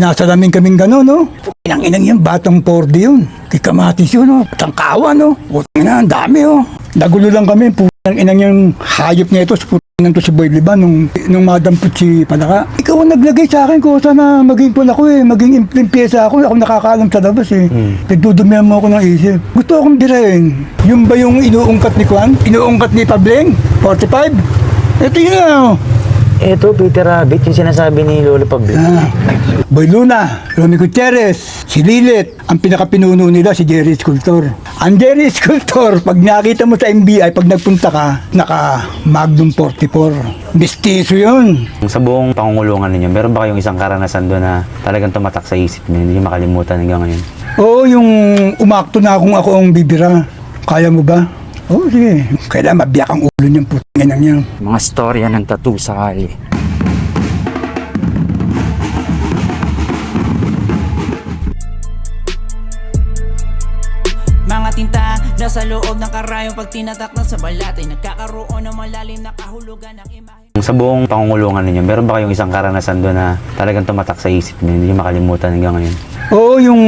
Sinasalamin kaming gano'n, no? Inang inang yan, batang 4D yun. Kay Kamatis yun, no? Tangkawa, no? Putang ina, ang dami, oh. Nagulo lang kami, putang inang yung hayop niya ito, putang to si Boy Liban, nung, nung madampot si Palaka. Ikaw ang naglagay sa akin ko, sana maging pula ko eh, maging impyesa ako, ako nakakaalam sa labas eh. Nagdudumihan mo ako ng isip. Gusto akong birahin. Yung ba yung inuungkat ni Kwan? Inuungkat ni Pableng? 45? Ito yun, oh. Eto, Peter Rabbit, yung sinasabi ni Lolo Pablo. Ah, Boy Luna, Romy Gutierrez, si Lilit, ang pinakapinuno nila si Jerry Sculptor. Ang Jerry Sculptor, pag nakita mo sa MBI, pag nagpunta ka, naka Magnum 44. Mistiso yun. Sa buong pangungulungan ninyo, meron ba kayong isang karanasan doon na talagang tumatak sa isip niyo, hindi niyo makalimutan hanggang ngayon? Oo, yung umakto na akong ako ang bibira. Kaya mo ba? Oo, sige. Kailangan mabiyak ang ulo niyang putangin ng yan. Mga storya ng tattoo sa kali. Nasa loob ng karayong pag tinatak na sa balat ay nagkakaroon ng malalim na kahulugan ng imahe. Sa buong pangungulungan ninyo, meron ba kayong isang karanasan doon na talagang tumatak sa isip niyo, hindi niyo makalimutan hanggang ngayon? Oo, yung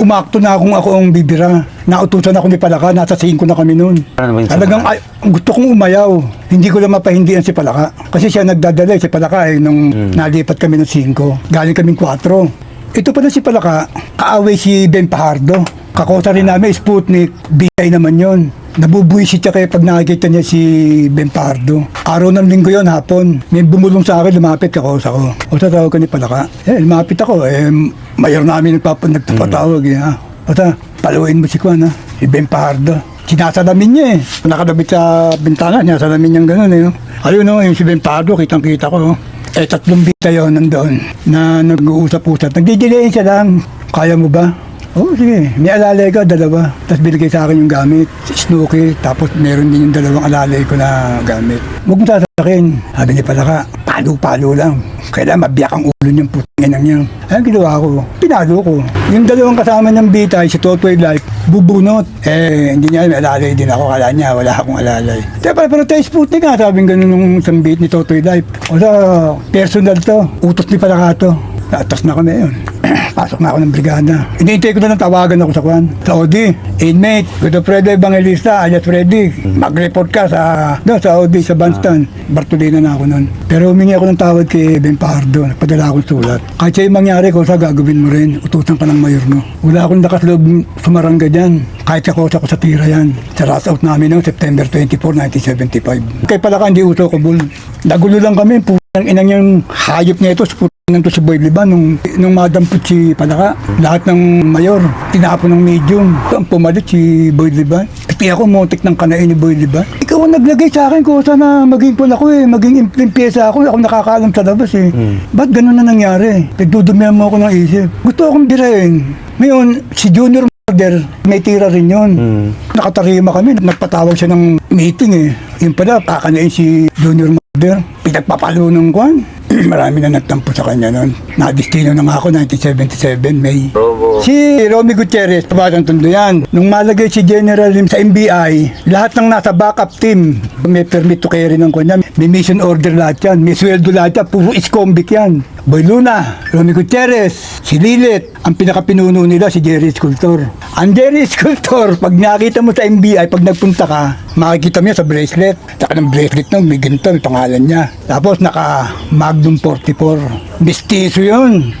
umakto na akong ako ang bibira. Nautusan ako ni Palaka, nasa 5 na kami noon. Ano Talagang ay, gusto kong umayaw. Hindi ko lang mapahindihan si Palaka. Kasi siya nagdadala si Palaka eh, nung nalipat kami ng 5. Galing kaming 4. Ito pala si Palaka, kaaway si Ben Pajardo. Kakosa rin namin, Sputnik, bigay naman yon. Nabubuisit siya kaya pag nakikita niya si Ben Pardo. Araw ng linggo yon hapon. May bumulong sa akin, lumapit kakosa ko. O sa tawag ka ni Palaka. Eh, lumapit ako. Eh, mayor namin nagpapa, nagpapatawag. Eh, ha? O sa, paluin mo si Kwan, ha? Si Ben Pardo. Sinasalamin niya eh. Nakadabit sa bintana niya, salamin niyang gano'n eh. no? Ayun no, yung si Ben Pardo, kitang-kita ko. Eh, tatlong bita yun nandoon na nag-uusap-usap. Nagdidilayin siya lang. Kaya mo ba? Oo, sige. May alalay ka, dalawa. Tapos binigay sa akin yung gamit. Snooki, tapos meron din yung dalawang alalay ko na gamit. Huwag mong sasakin. Sabi ni Palaka, palo-palo lang. Kailangan mabiyak ang ulo niyang putangin ng yan. Ayun ginawa ko. Pinalo ko. Yung dalawang kasama ng bitay, si Totoy Life, bubunot. Eh, hindi niya may alalay din ako. Kala niya, wala akong alalay. Kaya pala, pero tayo Sputnik nga, sabi ganun nung isang bit ni Totoy Life. O sa personal to, utos ni Palaka to. Atas na kami yun. Pasok na ako ng brigada. Iniintay ko na lang tawagan ako sa kwan. Sa Audi. Inmate, Guido Freddy Evangelista, alias Freddy. Mag-report ka sa, doon, sa Audi, sa Banstan. Bartolina na ako noon. Pero humingi ako ng tawad kay Ben Pardo. Nagpadala akong sulat. Kahit sa'yo mangyari ko, sa gagawin mo rin. Utusan ka ng mayor mo. Wala akong nakasloob sumarangga dyan. Kahit ako sa ko sa tira yan. Sa ras out namin noong September 24, 1975. Kaya pala ka hindi uso ko, Bull. Nagulo lang kami. Putang inang yung hayop niya ito. Putang to si Boy Liban nung, nung madampot si Palaka. Lahat ng mayor, tinapon ng medium. Ang pumalit si Boy Liban. Pati ako motik ng kanain ni Boy Liban. Ikaw ang naglagay sa akin ko sana maging pula ko eh. Maging impyesa ako. Ako nakakaalam sa labas eh. Ba't ganun na nangyari? Nagdudumihan mo ako ng isip. Gusto akong birahin. Ngayon, si Junior Murder, may tira rin yun. Nakatarima kami, nagpatawag siya ng meeting eh. Yung pala, kakanain si Junior Murder. Pinagpapalo ng kwan. Marami na nagtampo sa kanya noon. Nadistino na nga ako 1977, May. Si Romy Gutierrez, pabatang tundo yan. Nung malagay si General Lim sa NBI, lahat ng nasa backup team, may permit to carry ng kanya, may mission order lahat yan, may sweldo lahat yan, puro iskombic yan. Boy Luna, Romy Gutierrez, si Lilit, ang pinakapinuno nila si Jerry Sculptor. Ang Jerry Sculptor, pag nakita mo sa NBI, pag nagpunta ka, makikita mo yan sa bracelet. Saka ng bracelet nun, may ganito, may pangalan niya. Tapos naka Magnum 44. Mistiso yun.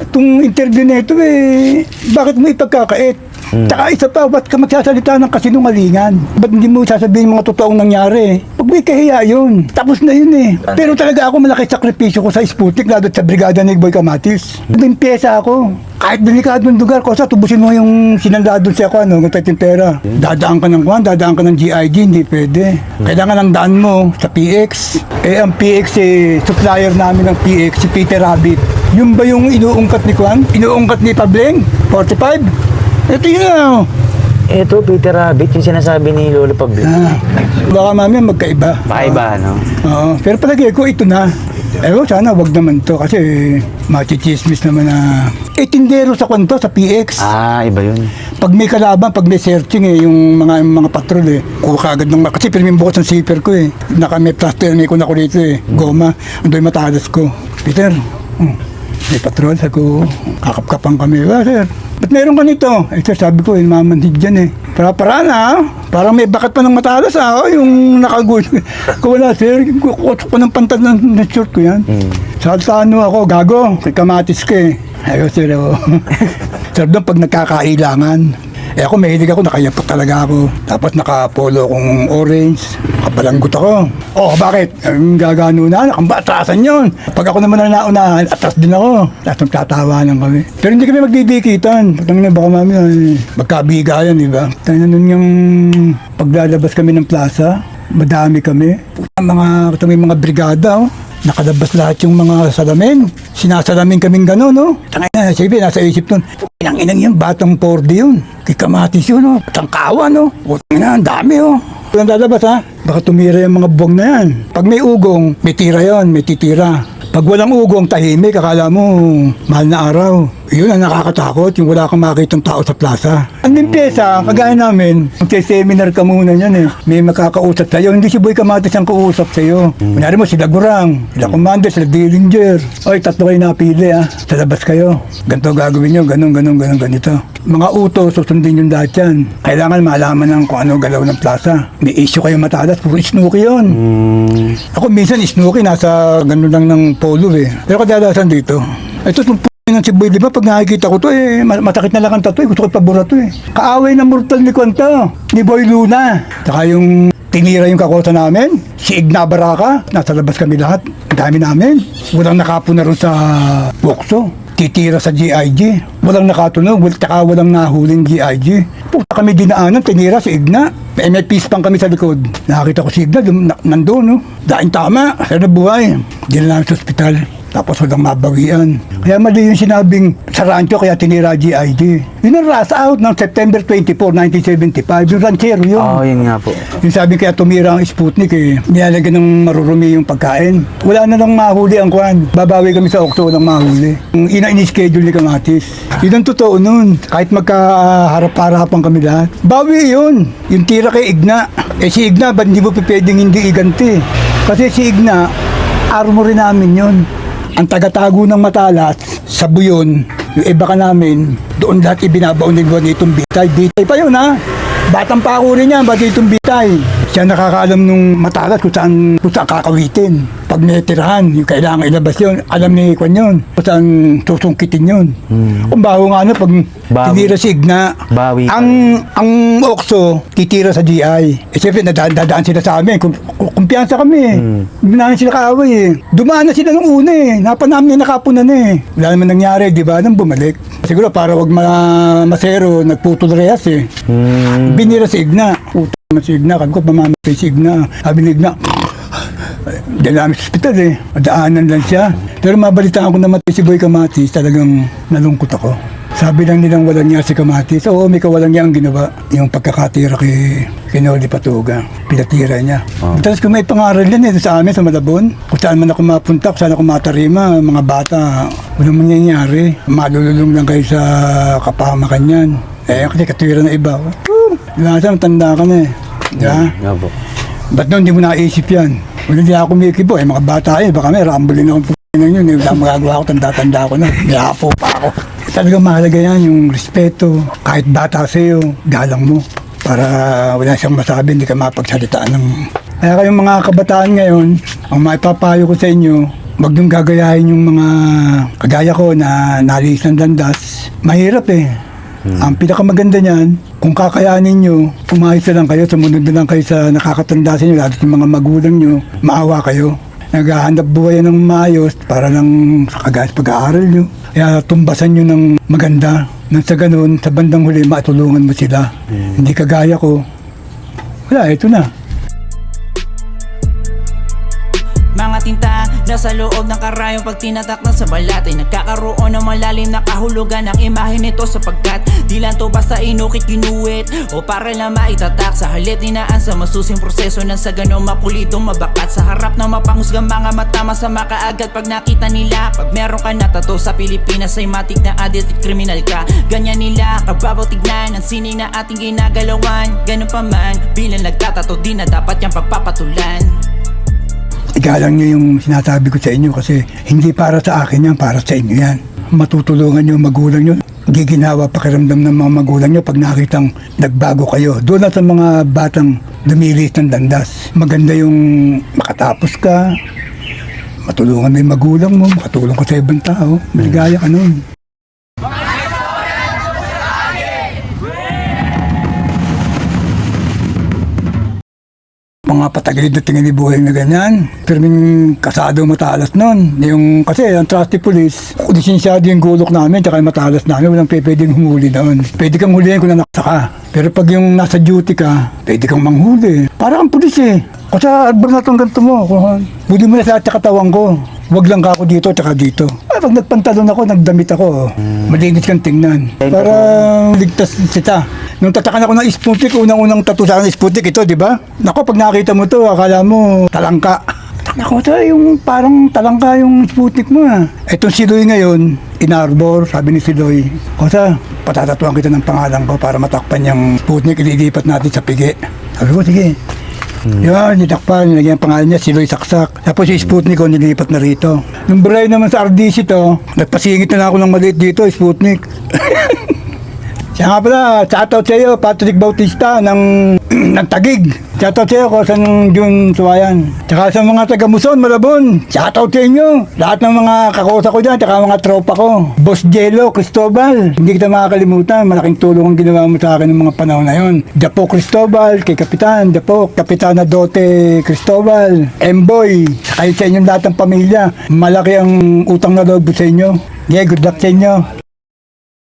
Itong interview na ito eh, bakit mo ipagkakait? Tsaka isa pa, ba't ka magsasalita ng kasinungalingan? Ba't hindi mo sasabihin mga totoong nangyari? Pag may kahiya yun, tapos na yun eh. Pero talaga ako malaki sakripisyo ko sa Sputnik, lalo sa brigada ni Boy Kamatis. Doon pyesa ako. Kahit delikadong lugar ko, sa tubusin mo yung sinanda doon sa ako, ano, tayo pera. Dadaan ka ng kwan, dadaan ka ng GIG, hindi pwede. Kailangan ang daan mo sa PX. Eh, ang PX eh, supplier namin ng PX, si Peter Rabbit. Yung ba yung inuungkat ni Kwan? Inuungkat ni Pableng? 45? Ito yun ah. Eto, Peter Rabbit, yung sinasabi ni Lolo Pablo. Ah, Baka mamaya magkaiba. Pakaiba, no? Oo. Pero palagi ko, ito na. Eh, oh, sana wag naman to kasi machichismis naman na eh, tindero sa kwanto, sa PX. Ah, iba yun. Pag may kalaban, pag may searching eh, yung mga mga patrol eh, kuha ka agad ng, kasi may bukas ng zipper ko eh. Naka may plaster, may kuna ko dito eh, goma, ando yung matalas ko. Peter, oh, May patrol, sabi ko, kakapkapan kami. Ah, sir, ba't meron ka nito? Eh, sir, sabi ko, eh, mamanhid dyan eh. Para-para na, ah. parang may bakat pa ng matalas ah, oh, yung nakagulo. ko wala, sir, kukutok ko ng pantal ng, ng short ko yan. Sa ano ako, gago, may kamatis ka eh. Ayun, sir, oh. sir, doon pag nagkakailangan, eh ako mahilig ako, nakayapot talaga ako. Tapos nakapolo akong orange, nakabalanggot ako. Oh, bakit? Ang gagano na, nakambatasan yun. Pag ako naman ang naunahan, atras din ako. Tapos magtatawanan kami. Pero hindi kami magdidikitan. Tangin na baka mami, ay, magkabigayan, di ba? Na nun yung paglalabas kami ng plaza, madami kami. Mga, may mga brigada, oh. Nakalabas lahat yung mga salamin. Sinasalamin kaming gano'n, no? Tangay na, sige, nasa isip nun. Inang inang yung batang 4D yun. Kikamatis yun, no? Tangkawa, no? Putang na, ang dami, oh. Walang lalabas, ha? Baka tumira yung mga buwang na yan. Pag may ugong, may tira yon, may titira. Pag walang ugong, tahimik, akala mo, mahal na araw. Yun ang nakakatakot, yung wala kang makitang tao sa plaza. Ang limpyesa, kagaya namin, magse-seminar ka muna yan eh. May makakausap sa'yo, hindi si Boy Kamatis ang kausap sa'yo. Kunyari mo, sila Gurang, sila Commander, sila Dillinger. Oy, tatlo kayo napili ah. Sa labas kayo. Ganito gagawin nyo, ganun, ganun, ganun, ganito. Mga utos, susundin yung lahat yan. Kailangan malaman ng kung ano galaw ng plaza. May issue kayo matalas, puro snooki yun. Mm. Ako minsan snooki, nasa ganun lang ng polo eh. Pero kadalasan dito, ito itong p- ng si Boy, di ba? Pag nakikita ko to eh, ma- matakit na lang ang tato eh. Gusto ko ipabura to eh. Kaaway ng mortal ni Kwento, ni Boy Luna. Saka yung tinira yung kakosa namin, si Igna Baraka, nasa labas kami lahat. Ang dami namin. Walang nakapo na ron sa bokso. Titira sa GIG. Walang nakatunog, wal- tsaka walang nahuling GIG. Puta kami dinaanan, tinira si Igna. May, may peace pang kami sa likod. Nakakita ko si Igna, dum- na, nandun, no? Daing tama, sana buhay. Na namin sa ospital. Tapos walang mabawian. Kaya mali yung sinabing sa rancho kaya tinira GIG. Yun ang ras out ng September 24, 1975. Yung ranchero yun. Oo, yun nga po. Yung sabi kaya tumira ang Sputnik eh, nilalagyan ng marurumi yung pagkain. Wala na lang mahuli ang kwan. Babawi kami sa Okto ng mahuli. Yung ina ini-schedule ni Kamatis. Yun ang totoo nun. Kahit magkaharap-harapan kami lahat. Bawi yun. Yung tira kay Igna. Eh si Igna, ba't hindi mo pwedeng hindi iganti? Kasi si Igna, armory namin yun. Ang tagatago ng matalas sa buyon, yung iba ka namin, doon lahat ibinabaon ni Juanitong Bitay. Bitay pa yun ha. Batang pa ako rin yan, Juanitong Bitay. Siya nakakaalam nung matalas kung saan, kung saan kakawitin. Pag may tirahan, yung kailangan ilabas yun, alam ni Kwan yun, kung saan susungkitin yun. Kung baho nga ano, pag Bawi. tinira si Igna, Bawi ang ang Okso, titira sa GI. Eh, siyempre, nadaan, dadaan sila sa amin. Kum, kum- kumpiyansa kami eh. Hindi namin sila kaaway eh. Dumaan na sila nung una eh. Napanam niya nakapunan eh. Wala naman nangyari, di ba? Nang bumalik. Siguro para wag ma masero, nagputol rehas eh. Mm. Binira si Igna. Puta naman si Igna. Kami ko pamamatay si Igna. Sabi ni Igna, Diyan namin sa ospital eh. Madaanan lang siya. Pero mabalitaan ko namatay si Boy Kamatis, talagang nalungkot ako. Sabi lang nilang walang niya si Kamatis. Oo, may kawalang niya ang ginawa. Yung pagkakatira kay Kinoli Patuga. Pinatira niya. Oh. Tapos kung may pangaral yan eh, sa amin sa Malabon. Kung saan man ako mapunta, kung saan ako matarima, mga bata, walang mangyayari. Malululong lang kayo sa kapahamakan yan. Eh, kasi katwira na iba. Woo! Lasa, tanda ka na eh. Di ba? Nga po. Ba't noon hindi mo naisip yan? Kung hindi ako kumikibo, eh, mga bata yun, baka may rambulin akong p*** na yun, eh, wala magagawa ako, tanda-tanda ko na, may apo pa ako. Talagang mahalaga yan, yung respeto, kahit bata sa'yo, galang mo, para wala siyang masabi, hindi ka mapagsalitaan ng... Kaya kayong mga kabataan ngayon, ang maipapayo ko sa inyo, Huwag niyong gagayahin yung mga kagaya ko na nalis ng landas. Mahirap eh. Ang pinakamaganda niyan, kung kakayanin nyo, umayos na lang kayo, sumunod na lang kayo sa nakakatanda sa inyo, lalo sa mga magulang nyo, maawa kayo. Naghahanap buhay ng maayos para lang sa kagaya sa pag-aaral nyo. Kaya tumbasan nyo ng maganda. Nang sa ganun, sa bandang huli, matulungan mo sila. Hindi kagaya ko. Wala, ito na. Mga tinta nasa loob ng karayong pag tinatak na sa balat ay nagkakaroon ng malalim na kahulugan ng imahe nito sapagkat di lang to basta inukit ginuwit o para lang maitatak. Sa halit ninaan sa masusing proseso ng sa ganong mapulitong mabakat. Sa harap ng mapanghusgang mga mata masama kaagad pag nakita nila. Pag meron ka na tato sa Pilipinas ay matik na addict kriminal ka. Ganyan nila kababaw tignan ang sining na ating ginagalawan. Ganun pa man bilang nagtatato di na dapat yung pagpapatulan Igalang nyo yung sinasabi ko sa inyo kasi hindi para sa akin yan, para sa inyo yan. matutulungan nyo magulang nyo. Giginawa pakiramdam ng mga magulang nyo pag nakitang nagbago kayo. Doon na sa mga batang dumilis ng dandas. Maganda yung makatapos ka, matulungan mo yung magulang mo, makatulong ka sa ibang tao. Maligaya ka nun. Mga patagilid na tingin ni buhay na ganyan. Pero yung kasado matalas nun. Yung, kasi ang trusty police, lisensyado yung gulok namin, tsaka yung matalas namin, walang pwedeng humuli noon. Pwede kang hulihin kung nanaksa ka. Pero pag yung nasa duty ka, pwede kang manghuli. Para kang pulis eh. Kasi arbor na itong ganito mo. Buli mo na sa katawan ko. Huwag lang ka ako dito, tsaka dito. Ay, pag nagpantalon ako, nagdamit ako, malinis kang tingnan. Para ligtas kita. Nung tatakan ako ng Sputnik, unang-unang tattoo sa akin ng Sputnik ito, di ba? Nako, pag nakita mo to, akala mo talangka. Nako, to, yung parang talangka yung Sputnik mo ah. Etong si Loy ngayon, inarbor, sabi ni si Loy. Kosa, patatatuan kita ng pangalan ko para matakpan yung Sputnik, ililipat natin sa pigi. Sabi ko, sige. Yan, nitakpan, nilagyan ang pangalan niya, si Loy Saksak. Tapos si Sputnik ko, nilipat na rito. Nung buray naman sa RDC to, nagpasingit na ako ng maliit dito, Sputnik. Siya nga pala, shoutout sa iyo, Patrick Bautista ng, ng Tagig. Shoutout sa iyo, Kosan June Suwayan. Tsaka sa mga taga Muson, Malabon, shoutout sa inyo. Lahat ng mga kakosa ko dyan, tsaka mga tropa ko. Boss Jello, Cristobal, hindi kita makakalimutan. Malaking tulong ang ginawa mo sa akin ng mga panahon na yon. Dapo Cristobal, kay Kapitan, Dapo, Kapitana Dote Cristobal, Emboy, kahit sa inyong lahat ng pamilya. Malaki ang utang na loob sa inyo. Yeah, good luck sa inyo.